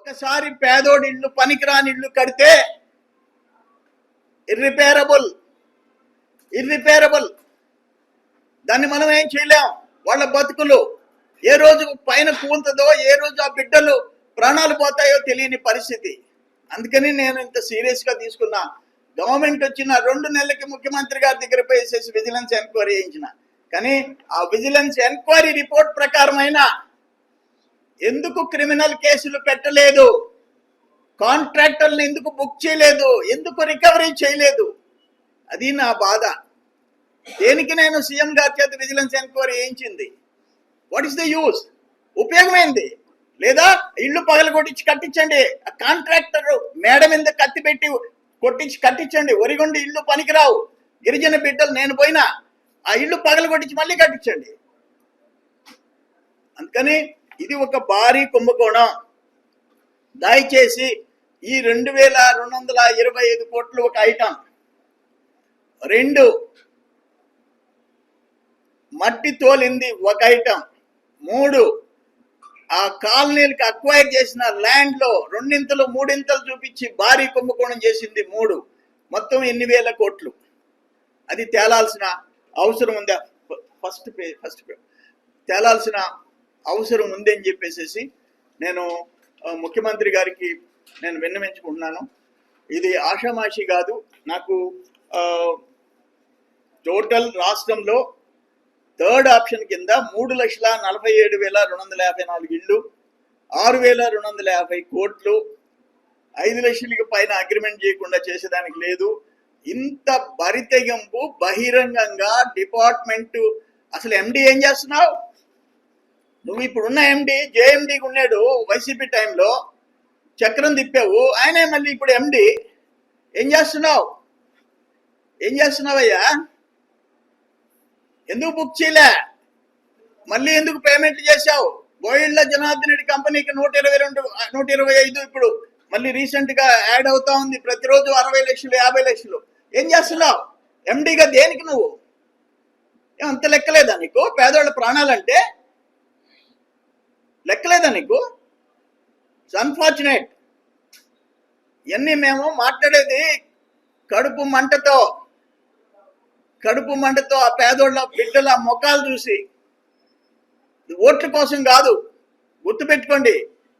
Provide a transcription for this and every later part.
ఒకసారి పేదోడి ఇల్లు పనికిరాని ఇల్లు కడితే ఇర్రిపేరబుల్ ఇర్రిపేరబుల్ దాన్ని మనం ఏం చేయలేం? వాళ్ళ బతుకులు ఏ రోజు పైన కూలుతుందో ఏ రోజు ఆ బిడ్డలు ప్రాణాలు పోతాయో తెలియని పరిస్థితి. అందుకని నేను ఇంత సీరియస్గా తీసుకున్నా. గవర్నమెంట్ వచ్చిన రెండు నెలలకి ముఖ్యమంత్రి గారి దగ్గర పోయి విజిలెన్స్ ఎంక్వైరీ చేయించిన. కానీ ఆ విజిలెన్స్ ఎంక్వైరీ రిపోర్ట్ ప్రకారమైన ఎందుకు క్రిమినల్ కేసులు పెట్టలేదు? కాంట్రాక్టర్ని ఎందుకు బుక్ చేయలేదు? ఎందుకు రికవరీ చేయలేదు? అది నా బాధ. దేనికి నేను సీఎం గారి చేత విజిలెన్స్ ఎంక్వైరీ చేయించింది? వాట్ ఇస్ ద యూస్ ఉపయోగమైంది? లేదా ఇల్లు పగలు కొట్టించి కట్టించండి. ఆ కాంట్రాక్టర్ మేడ మీద కత్తి పెట్టి కొట్టించి కట్టించండి. ఒరిగొండి ఇల్లు పనికిరావు. గిరిజన బిడ్డలు నేను పోయినా ఆ ఇల్లు పగలు కొట్టించి మళ్ళీ కట్టించండి. అందుకని ఇది ఒక భారీ కుంభకోణం. దయచేసి ఈ రెండు వేల రెండు వందల ఇరవై ఐదు కోట్లు ఒక ఐటమ్. రెండు మట్టి తోలింది ఒక ఐటమ్. మూడు ఆ కాలనీలకు అక్వైర్ చేసిన ల్యాండ్లో రెండింతలు మూడింతలు చూపించి భారీ కుంభకోణం చేసింది మూడు. మొత్తం ఎన్ని వేల కోట్లు? అది తేలాల్సిన అవసరం ఉందా? First pay first pay. తేలాల్సిన అవసరం ఉంది అని చెప్పేసి నేను ముఖ్యమంత్రి గారికి నేను విన్నవించుకుంటున్నాను. ఇది ఆషామాషి కాదు. నాకు టోటల్ రాష్ట్రంలో థర్డ్ ఆప్షన్ కింద మూడు లక్షల నలభై ఏడు వేల రెండు వందల యాభై నాలుగు ఇళ్ళు ఆరు వేల రెండు వందల యాభై కోట్లు ఐదు లక్షలకి పైన అగ్రిమెంట్ చేయకుండా చేసేదానికి లేదు. ఇంత బరితెగింపు బహిరంగంగా డిపార్ట్మెంట్ అసలు ఎండి ఏం చేస్తున్నావు? నువ్వు ఇప్పుడున్న ఎండి జేఎండికి ఉన్నాడు వైసీపీ టైంలో చక్రం తిప్పావు. ఆయనే మళ్ళీ ఇప్పుడు ఎండి ఏం చేస్తున్నావు? ఏం చేస్తున్నావయ్యా? ఎందుకు బుక్ చేయలే? మళ్ళీ ఎందుకు పేమెంట్ చేశావు? గోయిళ్ళ జనార్దన్ రెడ్డి కంపెనీకి నూట ఇరవై రెండు నూట ఇరవై ఐదు ఇప్పుడు. మళ్ళీ రీసెంట్గా యాడ్ అవుతా ఉంది. ప్రతిరోజు అరవై లక్షలు యాభై లక్షలు. ఏం చేస్తున్నావు? ఎండిగా దేనికి నువ్వు? అంత లెక్కలేదా నీకు? పేదోళ్ళ ప్రాణాలంటే? లెక్కలేదా నీకు? అన్ఫార్చునేట్ ఇవన్నీ మేము మాట్లాడేది కడుపు మంటతో కడుపు మంటతో ఆ పేదోళ్ళ బిడ్డల ముఖాలు చూసి. ఓట్ల కోసం కాదు గుర్తుపెట్టుకోండి.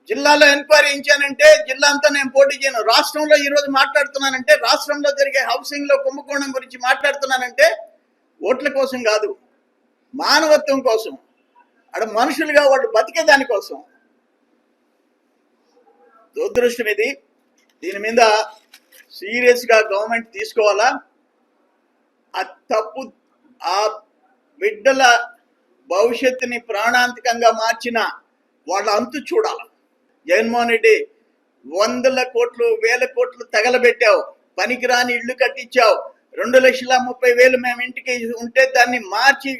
జిల్లాలో ఎంక్వైరీ ఇచ్చానంటే జిల్లా అంతా నేను పోటీ చేయను. రాష్ట్రంలో ఈ రోజు మాట్లాడుతున్నానంటే రాష్ట్రంలో జరిగే హౌసింగ్లో కుంభకోణం గురించి మాట్లాడుతున్నానంటే ఓట్ల కోసం కాదు మానవత్వం కోసం. అక్కడ మనుషులుగా వాళ్ళు బతికే దానికోసం దురదృష్టం ఇది. దీని మీద సీరియస్గా గవర్నమెంట్ తీసుకోవాలా? ఆ తప్పు ఆ బిడ్డల భవిష్యత్తుని ప్రాణాంతకంగా మార్చిన వాళ్ళ అంతు చూడాలి? జగన్మోహన్ రెడ్డి వందల కోట్లు వేల కోట్లు తగలబెట్టావు. పనికిరాని ఇల్లు కట్టించావు. రెండు లక్షల ముప్పై వేలు మేము ఇంటికి ఉంటే దాన్ని మార్చి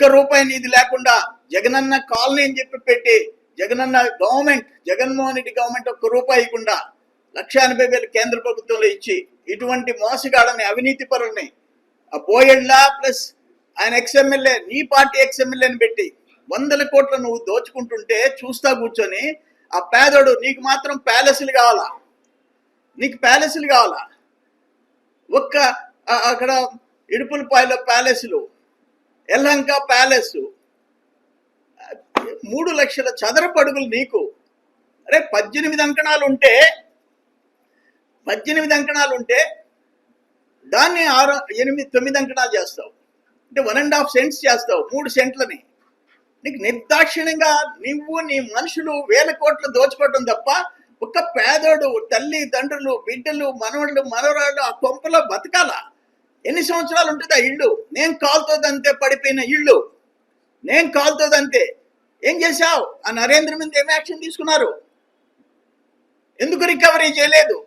ఒక్క రూపాయి నీది లేకుండా జగనన్న కాలనీ అని చెప్పి పెట్టి జగనన్న గవర్నమెంట్ జగన్మోహన్ రెడ్డి గవర్నమెంట్ ఒక్క రూపాయి ఇవ్వకుండా లక్ష ఎనభై వేలు కేంద్ర ప్రభుత్వంలో ఇచ్చి ఇటువంటి మోసగాడని అవినీతి పరుల్ని ఆ బోయళ్ళ ప్లస్ ఆయన ఎక్స్ఎమ్మెల్యే నీ పార్టీ ఎక్స్ఎమ్మెల్యేని పెట్టి వందల కోట్ల నువ్వు దోచుకుంటుంటే చూస్తా కూర్చొని ఆ పేదోడు నీకు మాత్రం ప్యాలెస్లు కావాలా? నీకు ప్యాలెస్లు కావాలా? ఒక్క అక్కడ ఇడుపులపాయలో ప్యాలెస్లు ఎల్లంక ప్యాలెస్. మూడు లక్షల చదరపడుగులు నీకు. అరే పద్దెనిమిది అంకణాలు ఉంటే పద్దెనిమిది అంకణాలు ఉంటే దాన్ని ఆరు ఎనిమిది తొమ్మిది అంకణాలు చేస్తావు. అంటే వన్ అండ్ హాఫ్ సెంట్స్ చేస్తావు మూడు సెంట్లని. నీకు నిర్దాక్షిణ్యంగా నువ్వు నీ మనుషులు వేల కోట్లు దోచుకోవటం తప్ప ఒక్క పేదోడు తల్లి తండ్రులు బిడ్డలు మనవళ్ళు మనవరాళ్ళు ఆ కొంపలో బతకాలా? ఎన్ని సంవత్సరాలు ఉంటుంది ఆ ఇల్లు నేను కాలుతోదంతే పడిపోయిన ఇల్లు నేను కాలుతోదంతే. ఏం చేశావు? ఆ నరేంద్ర మీద ఏం యాక్షన్ తీసుకున్నారు? ఎందుకు రికవరీ చేయలేదు?